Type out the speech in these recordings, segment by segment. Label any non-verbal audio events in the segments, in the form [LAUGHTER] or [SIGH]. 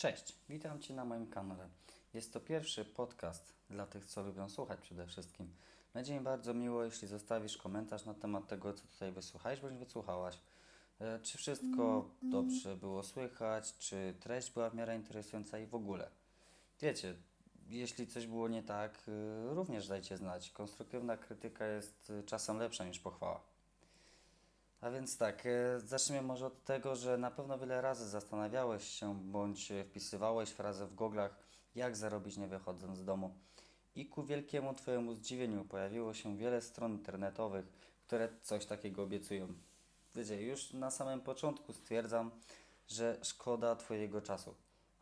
Cześć, witam Cię na moim kanale. Jest to pierwszy podcast dla tych, co lubią słuchać przede wszystkim. Będzie mi bardzo miło, jeśli zostawisz komentarz na temat tego, co tutaj wysłuchałeś bądź wysłuchałaś. E, Czy wszystko dobrze było słychać, czy treść była w miarę interesująca i w ogóle. Wiecie, jeśli coś było nie tak, y, również dajcie znać. Konstruktywna krytyka jest y, czasem lepsza niż pochwała. A więc tak, e, zacznijmy może od tego, że na pewno wiele razy zastanawiałeś się bądź wpisywałeś frazę w goglach, jak zarobić nie wychodząc z domu. I ku wielkiemu Twojemu zdziwieniu pojawiło się wiele stron internetowych, które coś takiego obiecują. Wiecie, już na samym początku stwierdzam, że szkoda Twojego czasu.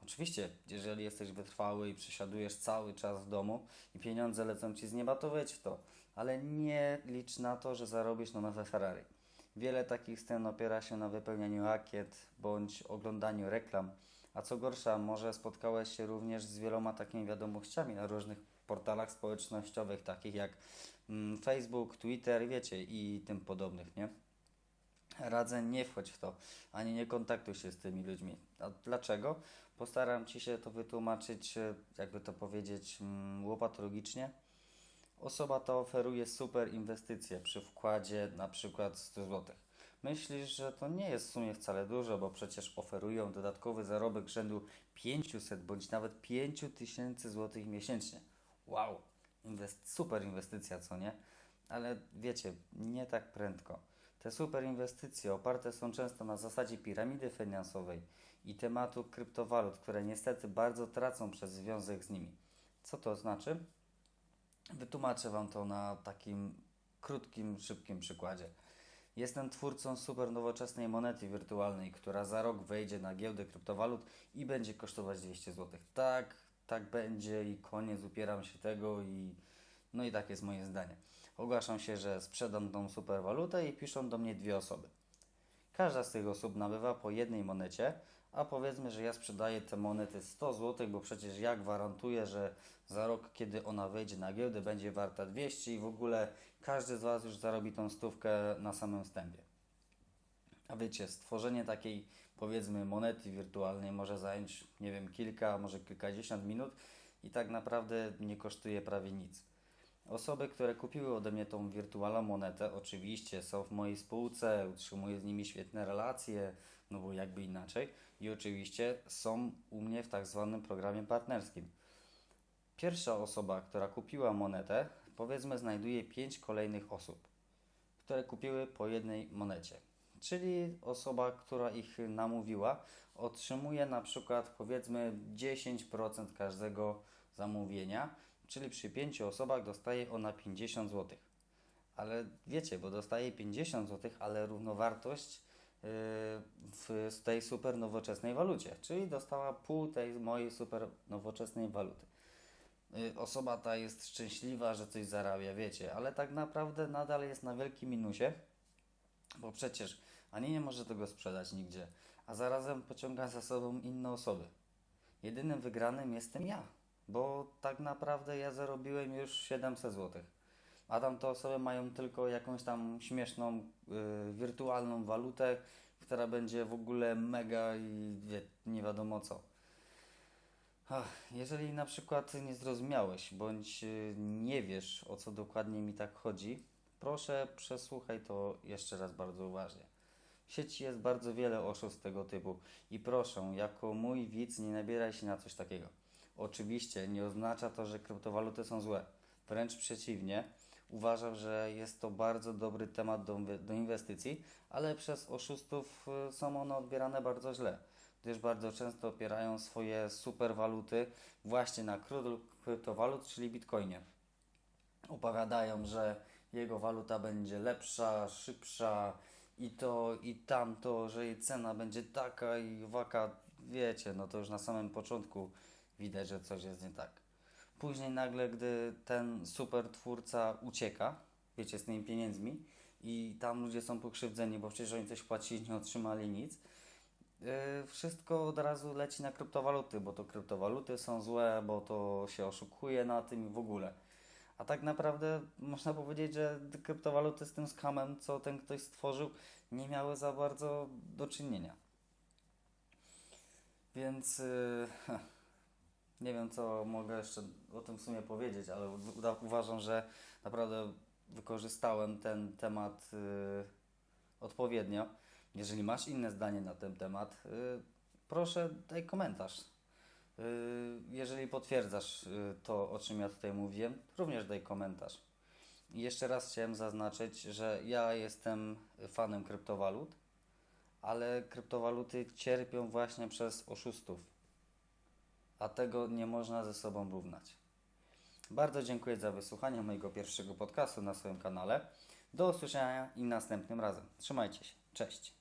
Oczywiście, jeżeli jesteś wytrwały i przesiadujesz cały czas w domu i pieniądze lecą Ci z nieba, to wejdź w to. Ale nie licz na to, że zarobisz na nowe Ferrari. Wiele takich scen opiera się na wypełnianiu ankiet bądź oglądaniu reklam. A co gorsza, może spotkałeś się również z wieloma takimi wiadomościami na różnych portalach społecznościowych, takich jak mm, Facebook, Twitter, wiecie, i tym podobnych, nie? Radzę nie wchodź w to, ani nie kontaktuj się z tymi ludźmi. A dlaczego? Postaram Ci się to wytłumaczyć, e, jakby to powiedzieć, mm, łopatologicznie. Osoba ta oferuje super inwestycje przy wkładzie na przykład 100 zł. Myślisz, że to nie jest w sumie wcale dużo, bo przecież oferują dodatkowy zarobek rzędu 500 bądź nawet 5000 zł miesięcznie. Wow, inwest super inwestycja, co nie? Ale wiecie, nie tak prędko. Te super inwestycje oparte są często na zasadzie piramidy finansowej i tematu kryptowalut, które niestety bardzo tracą przez związek z nimi. Co to znaczy? Wytłumaczę Wam to na takim krótkim, szybkim przykładzie. Jestem twórcą super nowoczesnej monety wirtualnej, która za rok wejdzie na giełdę kryptowalut i będzie kosztować 200 zł. Tak, tak będzie i koniec, upieram się tego i no i tak jest moje zdanie. Ogłaszam się, że sprzedam tą superwalutę i piszą do mnie dwie osoby. Każda z tych osób nabywa po jednej monecie, a powiedzmy, że ja sprzedaję te monety 100 zł, bo przecież ja gwarantuję, że za rok, kiedy ona wejdzie na giełdę, będzie warta 200 i w ogóle każdy z Was już zarobi tą stówkę na samym wstępie. A wiecie, stworzenie takiej powiedzmy monety wirtualnej może zająć, nie wiem, kilka, może kilkadziesiąt minut i tak naprawdę nie kosztuje prawie nic. Osoby, które kupiły ode mnie tą wirtualną monetę, oczywiście są w mojej spółce, utrzymuję z nimi świetne relacje, no bo jakby inaczej, i oczywiście są u mnie w tak zwanym programie partnerskim. Pierwsza osoba, która kupiła monetę, powiedzmy, znajduje pięć kolejnych osób, które kupiły po jednej monecie. Czyli osoba, która ich namówiła, otrzymuje na przykład powiedzmy 10% każdego zamówienia, czyli przy pięciu osobach dostaje ona 50 zł. Ale wiecie, bo dostaje 50 zł, ale równowartość w tej super nowoczesnej walucie, czyli dostała pół tej mojej super nowoczesnej waluty. Y, Osoba ta jest szczęśliwa, że coś zarabia, wiecie, ale tak naprawdę nadal jest na wielkim minusie, bo przecież ani nie może tego sprzedać nigdzie, a zarazem pociąga za sobą inne osoby. Jedynym wygranym jestem ja, bo tak naprawdę ja zarobiłem już 700 zł. A tamte osoby mają tylko jakąś tam śmieszną, y, wirtualną walutę, która będzie w ogóle mega i wie, nie wiadomo co. Ach, jeżeli na przykład nie zrozumiałeś bądź y, nie wiesz o co dokładnie mi tak chodzi, proszę przesłuchaj to jeszcze raz bardzo uważnie. W sieci jest bardzo wiele oszustw tego typu i proszę, jako mój widz nie nabieraj się na coś takiego. Oczywiście nie oznacza to, że kryptowaluty są złe. Wręcz przeciwnie, uważam, że jest to bardzo dobry temat do, do inwestycji, ale przez oszustów y, są one odbierane bardzo źle, gdyż bardzo często opierają swoje superwaluty właśnie na krypto- kryptowalut, czyli bitcoinie. Opowiadają, że jego waluta będzie lepsza, szybsza i to i tamto, że jej cena będzie taka i waka. Wiecie, no to już na samym początku widać, że coś jest nie tak. Później nagle, gdy ten super twórca ucieka, wiecie, z tymi pieniędzmi i tam ludzie są pokrzywdzeni, bo przecież oni coś płacili, nie otrzymali nic, yy, wszystko od razu leci na kryptowaluty, bo to kryptowaluty są złe, bo to się oszukuje na tym i w ogóle. A tak naprawdę można powiedzieć, że kryptowaluty z tym skamem, co ten ktoś stworzył, nie miały za bardzo do czynienia. Więc y, [LAUGHS] nie wiem, co mogę jeszcze o tym w sumie powiedzieć, ale uważam, że naprawdę wykorzystałem ten temat y, odpowiednio. Jeżeli masz inne zdanie na ten temat, y, proszę daj komentarz. Y, Jeżeli potwierdzasz y, to, o czym ja tutaj mówiłem, również daj komentarz. I jeszcze raz chciałem zaznaczyć, że ja jestem fanem kryptowalut, ale kryptowaluty cierpią właśnie przez oszustów, a tego nie można ze sobą równać. Bardzo dziękuję za wysłuchanie mojego pierwszego podcastu na swoim kanale. Do usłyszenia i następnym razem. Trzymajcie się. Cześć.